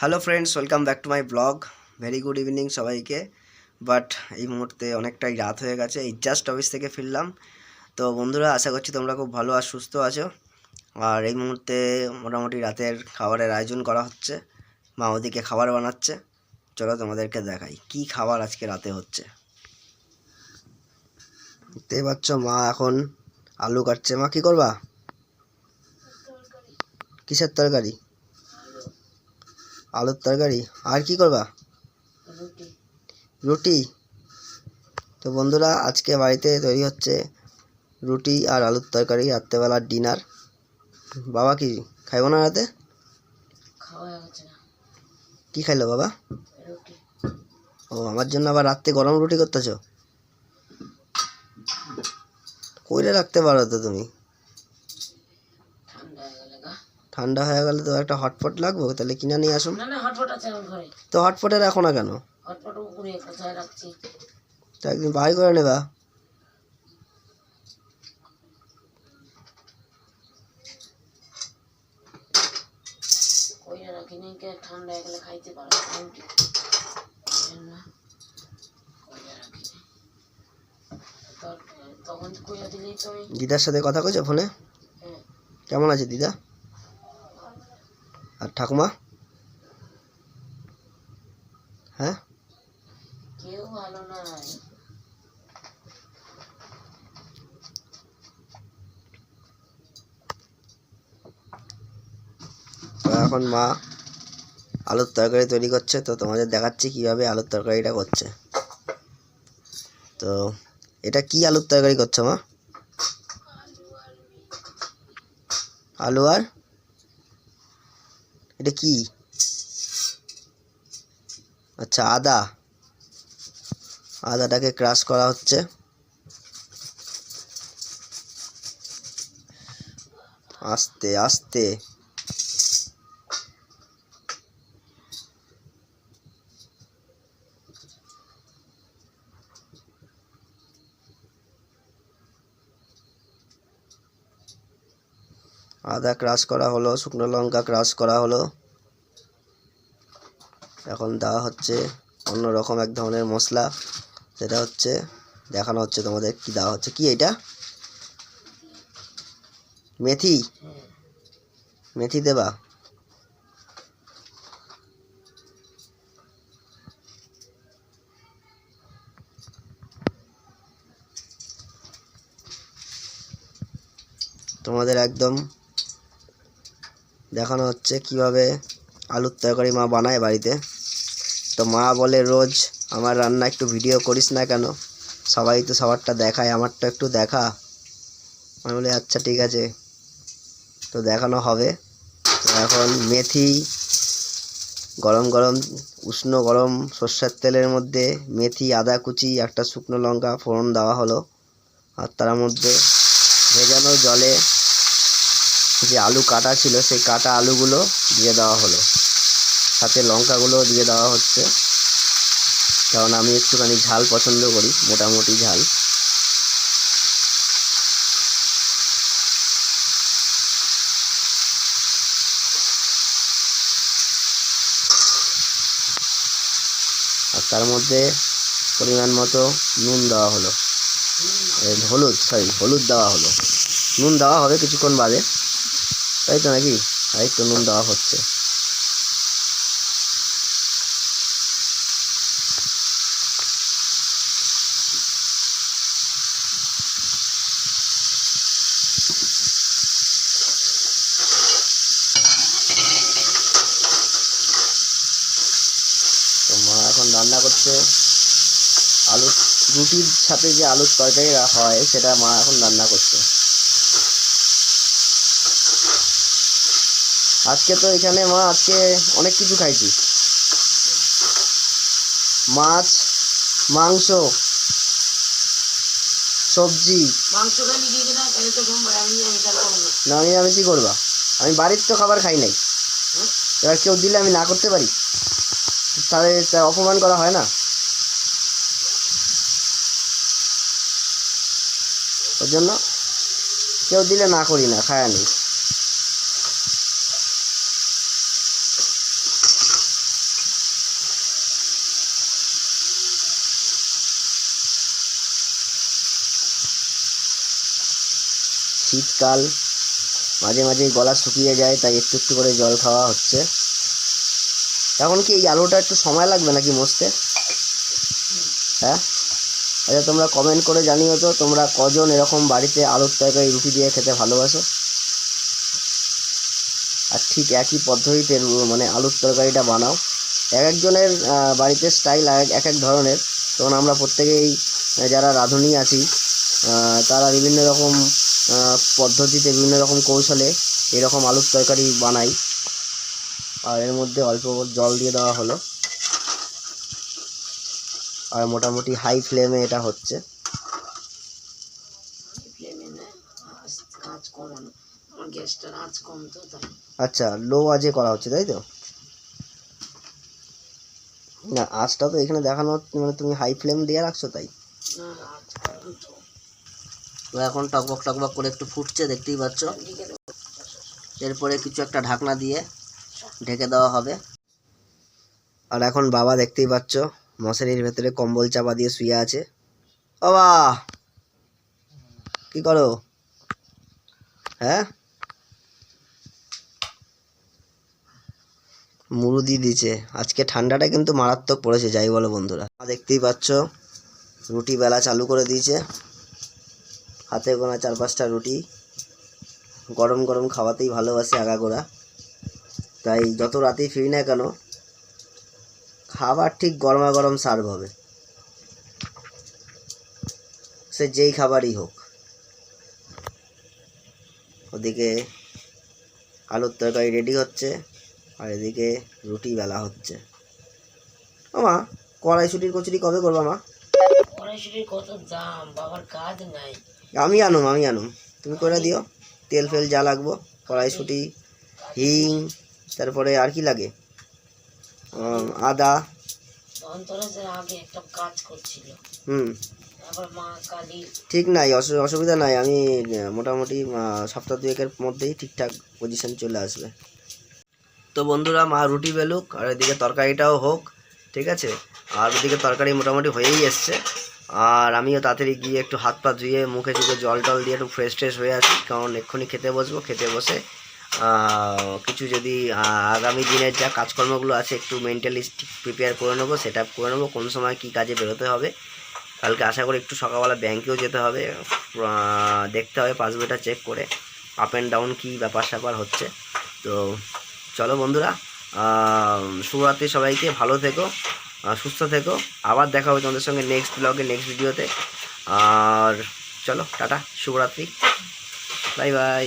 Hello friends welcome back to my blog very good evening সবাইকে। But এই মুহূর্তে অনেকটাই রাত হয়ে গেছে। এই জাস্ট অফিস থেকে ফিরলাম। তো বন্ধুরা, আশা করছি তোমরা খুব ভালো আর সুস্থ আছো। আর এই মুহূর্তে মোটামুটি রাতের খাবারের আয়োজন করা হচ্ছে। মা ওদিকে খাবার বানাচ্ছে। চলো তোমাদেরকে দেখাই কি খাবার আজকে রাতে হচ্ছে। দেখতে পাচ্ছ মা এখন আলু কাটছে। মা, কি করবা? কিসের তরকারি? আলুর তরকারি। আর কি করবা? রুটি। তো বন্ধুরা আজকে বাড়িতে তৈরি হচ্ছে রুটি আর আলুর তরকারি রাত্রেবেলার ডিনার। বাবা কি খাইব না রাতে? কি খাইলো বাবা? ও আমার জন্য আবার রাত্রে গরম রুটি করতেছ? কইরে রাখতে পারো তো তুমি। ঠান্ডা হয়ে গেলে তো একটা হটপট লাগবে তাহলে কিনে নিয়ে আসুন। না না হটপট আছে আমার ঘরে। তো হটপটে রাখো না কেন? হটপট উপরে কোথায় রাখছি। তো একদিন বাই করে নেবা। ঠান্ডা গেলে খাইতে পারো দিদার সাথে কথা কইছো ফোনে? হ্যাঁ। কেমন আছে দিদা? আর ঠাকুমা? হ্যাঁ? কেউ ভালো নাই। তো এখন মা আলুর তরকারি তৈরি করছে তো তোমাদের দেখাচ্ছি কীভাবে আলুর তরকারিটা করছে। তো এটা কি আলুর তরকারি করছ মা? আলু আর এটা কি? আচ্ছা আদা। আদাটাকে ক্রাশ করা হচ্ছে। আস্তে আস্তে। আদা ক্রাশ করা হলো, শুকনো লঙ্কা ক্রাশ করা হলো। এখন দেওয়া হচ্ছে অন্য রকম এক ধরনের মশলা সেটা হচ্ছে, দেখানো হচ্ছে তোমাদের কি দেওয়া হচ্ছে। কি এটা? মেথি? মেথি দেবা? তোমাদের একদম দেখানো হচ্ছে কীভাবে আলুর তরকারি মা বানায় বাড়িতে। তো মা বলে, রোজ আমার রান্না একটু ভিডিও করিস না কেন? সবাই তো সবারটা দেখায়, আমারটা একটু দেখা। আমি বলি আচ্ছা ঠিক আছে। তো দেখানো হবে। এখন মেথি গরম গরম, উষ্ণ গরম সর্ষের তেলের মধ্যে মেথি, আদা কুচি, একটা শুকনো লঙ্কা ফোড়ন দেওয়া হলো। আর তার মধ্যে ভেজানো জলে যে আলু কাটা ছিল, সেই কাটা আলুগুলো দিয়ে দেওয়া হলো। সাথে লঙ্কাগুলো দিয়ে দেওয়া হচ্ছে। কারণ আমি একটুখানি ঝাল পছন্দ করি, মোটামুটি ঝাল। আর তার মধ্যে পরিমাণ মতো নুন দেওয়া হলো। হলুদ সরি হলুদ দেওয়া হলো। নুন দেওয়া হবে কিছুক্ষণ বাদে। তাই তো নাকি? আর একটু নুন দেওয়া হচ্ছে। তো মা এখন রান্না করছে। আলু রুটির সাথে যে আলুর তরকারিরা হয়, সেটা মা এখন রান্না করছে। আজকে তো এখানে মা আজকে অনেক কিছু খাইছি। মাছ মাংস সবজি। না। আমি আমি কি করবা। আমি বাড়ির তো খাবার খাই নাই। এবার কেউ দিলে আমি না করতে পারি। তাহলে তা অপমান করা হয় না? ওর জন্য কেউ দিলে না করি না খায়া নেই শীতকাল, মাঝে মাঝে গলা শুকিয়ে যায়, তাই একটু একটু করে জল খাওয়া হচ্ছে। এখন কি এই আলুটা একটু সময় লাগবে নাকি মসতে? হ্যাঁ? আচ্ছা তোমরা কমেন্ট করে জানিও তো, তোমরা কজন এরকম বাড়িতে আলুর তরকারি রুটি দিয়ে খেতে ভালোবাসো? আর ঠিক একই পদ্ধতিতে মানে আলুর তরকারিটা বানাও। এক একজনের বাড়িতে স্টাইল এক এক ধরনের। তখন আমরা প্রত্যেকেই, যারা রাঁধুনি আছি তারা বিভিন্ন রকম পদ্ধতিতে বিভিন্ন রকম কৌশলে এরকম আলুর তরকারি বানাই। আর এর মধ্যে অল্প জল দিয়ে দেওয়া হলো। আর মোটামুটি হাই ফ্লেমে এটা হচ্ছে। আচ্ছা লো আজে করা হচ্ছে তাই তো? না আজটা তো এখানে দেখানো মানে তুমি হাই ফ্লেম দিয়ে রাখছো তাই? তো এখন টকবক টকবক করে একটু ফুটছে, দেখতেই পাচ্ছ। এরপরে কিছু একটা ঢাকনা দিয়ে ঢেকে দেওয়া হবে। আর এখন বাবা দেখতেই পাচ্ছ, মশারির ভেতরে কম্বল চাপা দিয়ে শুয়ে আছে। বাবা কি করো? হ্যাঁ? মুরুদি দিছে আজকে ঠান্ডাটা কিন্তু মারাত্মক পড়েছে, যাই বলো বন্ধুরা। দেখতেই পাচ্ছ, রুটি বেলা চালু করে দিয়েছে। হাতে গোনা চার পাঁচটা রুটি। গরম গরম খাওয়াতেই ভালোবাসি আগাগোড়া। তাই যত রাতেই ফিরি না কেন, খাবার ঠিক গরমা গরম সার্ভ হবে। সে যেই খাবারই হোক। ওদিকে আলুর তরকারি রেডি হচ্ছে, আর এদিকে রুটি বেলা হচ্ছে। আমা কড়াইশুটির কচুরি কবে করবা মা? কড়াইশুটির কত দাম, বাবার কাজ নাই। আমি আনুম আমি আনুম। তুমি করে দিও। তেল ফেল যা লাগবো কড়াইশুটি হিং তারপরে আর কি লাগে? আদা। হুম। ঠিক নাই অসু- অসুবিধা নাই। আমি মোটামুটি সপ্তাহ দুয়েকের মধ্যেই ঠিকঠাক পজিশন চলে আসবে। তো বন্ধুরা মা রুটি বেলুক আর এদিকে তরকারিটাও হোক ঠিক আছে? আর ওদিকে তরকারি মোটামুটি হয়েই এসছে। আর আমিও তাড়াতাড়ি গিয়ে একটু হাত পা ধুয়ে, মুখে চুখে জল টল দিয়ে একটু ফ্রেশ ট্রেশ হয়ে আসি। কারণ এক্ষুনি খেতে বসবো, খেতে বসে কিছু যদি আগামী দিনের যা কাজকর্মগুলো আছে একটু মেন্টালি প্রিপেয়ার করে নেব সেটা করে নেব, কোন সময় কী কাজে বেরোতে হবে। কালকে আশা করি একটু সকালবেলা ব্যাংকেও যেতে হবে দেখতে হবে পাসবইটা চেক করে আপ অ্যান্ড ডাউন কী ব্যাপার স্যাপার হচ্ছে। তো চলো বন্ধুরা শুভরাত্রি সবাইকে, ভালো থেকো। সুস্থ থেকো। আবার দেখা হবে তোমাদের সঙ্গে নেক্সট ব্লগে নেক্সট ভিডিওতে আর চলো, টাটা, শুভরাত্রি। Bye bye